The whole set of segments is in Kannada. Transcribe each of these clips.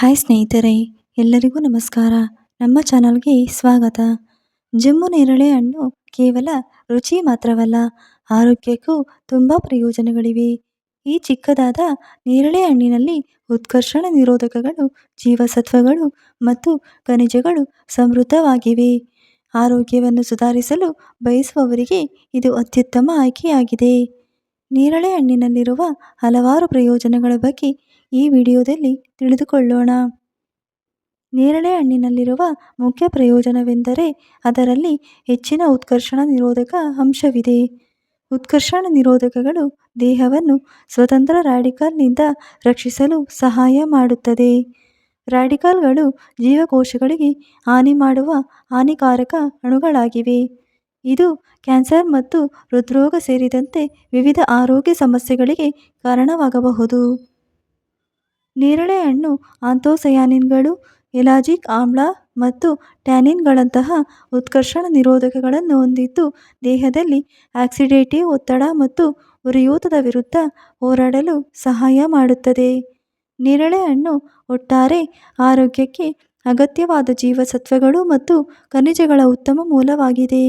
ಹಾಯ್ ಸ್ನೇಹಿತರೆ, ಎಲ್ಲರಿಗೂ ನಮಸ್ಕಾರ. ನಮ್ಮ ಚಾನಲ್ಗೆ ಸ್ವಾಗತ. ಜಮ್ಮು ನೇರಳೆ ಹಣ್ಣು ಕೇವಲ ರುಚಿ ಮಾತ್ರವಲ್ಲ, ಆರೋಗ್ಯಕ್ಕೂ ತುಂಬ ಪ್ರಯೋಜನಗಳಿವೆ. ಈ ಚಿಕ್ಕದಾದ ನೇರಳೆ ಹಣ್ಣಿನಲ್ಲಿ ಉತ್ಕರ್ಷಣ ನಿರೋಧಕಗಳು, ಜೀವಸತ್ವಗಳು ಮತ್ತು ಖನಿಜಗಳು ಸಮೃದ್ಧವಾಗಿವೆ. ಆರೋಗ್ಯವನ್ನು ಸುಧಾರಿಸಲು ಬಯಸುವವರಿಗೆ ಇದು ಅತ್ಯುತ್ತಮ ಆಯ್ಕೆಯಾಗಿದೆ. ನೇರಳೆ ಹಣ್ಣಿನಲ್ಲಿರುವ ಹಲವಾರು ಪ್ರಯೋಜನಗಳ ಬಗ್ಗೆ ಈ ವಿಡಿಯೋದಲ್ಲಿ ತಿಳಿದುಕೊಳ್ಳೋಣ. ನೇರಳೆ ಹಣ್ಣಿನಲ್ಲಿರುವ ಮುಖ್ಯ ಪ್ರಯೋಜನವೆಂದರೆ ಅದರಲ್ಲಿ ಹೆಚ್ಚಿನ ಉತ್ಕರ್ಷಣ ನಿರೋಧಕ ಅಂಶವಿದೆ. ಉತ್ಕರ್ಷಣ ನಿರೋಧಕಗಳು ದೇಹವನ್ನು ಸ್ವತಂತ್ರ ರ್ಯಾಡಿಕಲ್ನಿಂದ ರಕ್ಷಿಸಲು ಸಹಾಯ ಮಾಡುತ್ತದೆ. ರ್ಯಾಡಿಕಲ್ಗಳು ಜೀವಕೋಶಗಳಿಗೆ ಹಾನಿ ಮಾಡುವ ಹಾನಿಕಾರಕ ಅಣುಗಳಾಗಿವೆ. ಇದು ಕ್ಯಾನ್ಸರ್ ಮತ್ತು ಹೃದ್ರೋಗ ಸೇರಿದಂತೆ ವಿವಿಧ ಆರೋಗ್ಯ ಸಮಸ್ಯೆಗಳಿಗೆ ಕಾರಣವಾಗಬಹುದು. ನೇರಳೆ ಹಣ್ಣು, ಆಂಥೋಸಯಾನಿನ್ಗಳು, ಎಲಾಜಿಕ್ ಆಮ್ಲ ಮತ್ತು ಟ್ಯಾನಿನ್ಗಳಂತಹ ಉತ್ಕರ್ಷಣ ನಿರೋಧಕಗಳನ್ನು ಹೊಂದಿದ್ದು, ದೇಹದಲ್ಲಿ ಆಕ್ಸಿಡೇಟಿವ್ ಒತ್ತಡ ಮತ್ತು ಉರಿಯೂತದ ವಿರುದ್ಧ ಹೋರಾಡಲು ಸಹಾಯ ಮಾಡುತ್ತದೆ. ನೇರಳೆ ಹಣ್ಣು ಒಟ್ಟಾರೆ ಆರೋಗ್ಯಕ್ಕೆ ಅಗತ್ಯವಾದ ಜೀವಸತ್ವಗಳು ಮತ್ತು ಖನಿಜಗಳ ಉತ್ತಮ ಮೂಲವಾಗಿದೆ.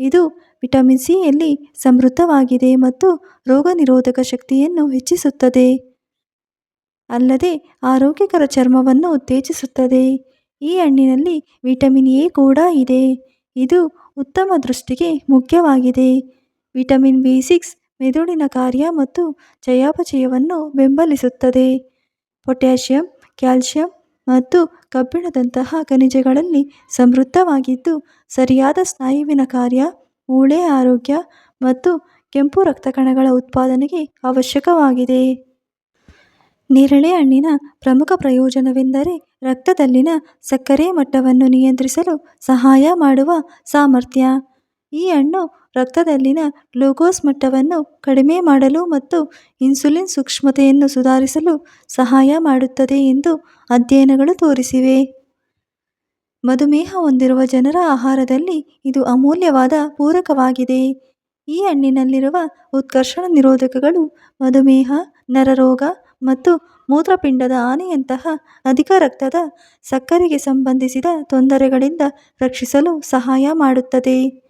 ಇದು ವಿಟಮಿನ್ ಸಿಯಲ್ಲಿ ಸಮೃದ್ಧವಾಗಿದೆ ಮತ್ತು ರೋಗನಿರೋಧಕ ಶಕ್ತಿಯನ್ನು ಹೆಚ್ಚಿಸುತ್ತದೆ. ಅಲ್ಲದೆ ಆರೋಗ್ಯಕರ ಚರ್ಮವನ್ನು ಉತ್ತೇಜಿಸುತ್ತದೆ. ಈ ಹಣ್ಣಿನಲ್ಲಿ ವಿಟಮಿನ್ ಎ ಕೂಡ ಇದೆ. ಇದು ಉತ್ತಮ ದೃಷ್ಟಿಗೆ ಮುಖ್ಯವಾಗಿದೆ. ವಿಟಮಿನ್ ಬಿ ಸಿಕ್ಸ್ ಮೆದುಳಿನ ಕಾರ್ಯ ಮತ್ತು ಚಯಾಪಚಯವನ್ನು ಬೆಂಬಲಿಸುತ್ತದೆ. ಪೊಟ್ಯಾಷಿಯಂ ಕ್ಯಾಲ್ಶಿಯಂ ಮತ್ತು ಕಬ್ಬಿಣದಂತಹ ಖನಿಜಗಳಲ್ಲಿ ಸಮೃದ್ಧವಾಗಿದ್ದು, ಸರಿಯಾದ ಸ್ನಾಯುವಿನ ಕಾರ್ಯ, ಮೂಳೆ ಆರೋಗ್ಯ ಮತ್ತು ಕೆಂಪು ರಕ್ತ ಕಣಗಳ ಉತ್ಪಾದನೆಗೆ ಅವಶ್ಯಕವಾಗಿದೆ. ನೇರಳೆ ಹಣ್ಣಿನ ಪ್ರಮುಖ ಪ್ರಯೋಜನವೆಂದರೆ ರಕ್ತದಲ್ಲಿನ ಸಕ್ಕರೆ ಮಟ್ಟವನ್ನು ನಿಯಂತ್ರಿಸಲು ಸಹಾಯ ಮಾಡುವ ಸಾಮರ್ಥ್ಯ. ಈ ಹಣ್ಣು ರಕ್ತದಲ್ಲಿನ ಗ್ಲೂಕೋಸ್ ಮಟ್ಟವನ್ನು ಕಡಿಮೆ ಮಾಡಲು ಮತ್ತು ಇನ್ಸುಲಿನ್ ಸೂಕ್ಷ್ಮತೆಯನ್ನು ಸುಧಾರಿಸಲು ಸಹಾಯ ಮಾಡುತ್ತದೆ ಎಂದು ಅಧ್ಯಯನಗಳು ತೋರಿಸಿವೆ. ಮಧುಮೇಹ ಹೊಂದಿರುವ ಜನರ ಆಹಾರದಲ್ಲಿ ಇದು ಅಮೂಲ್ಯವಾದ ಪೂರಕವಾಗಿದೆ. ಈ ಹಣ್ಣಿನಲ್ಲಿರುವ ಉತ್ಕರ್ಷಣ ನಿರೋಧಕಗಳು ಮಧುಮೇಹ, ನರರೋಗ ಮತ್ತು ಮೂತ್ರಪಿಂಡದ ಆನೆಯಂತಹ ಅಧಿಕ ರಕ್ತದ ಸಕ್ಕರೆಗೆ ಸಂಬಂಧಿಸಿದ ತೊಂದರೆಗಳಿಂದ ರಕ್ಷಿಸಲು ಸಹಾಯ ಮಾಡುತ್ತದೆ.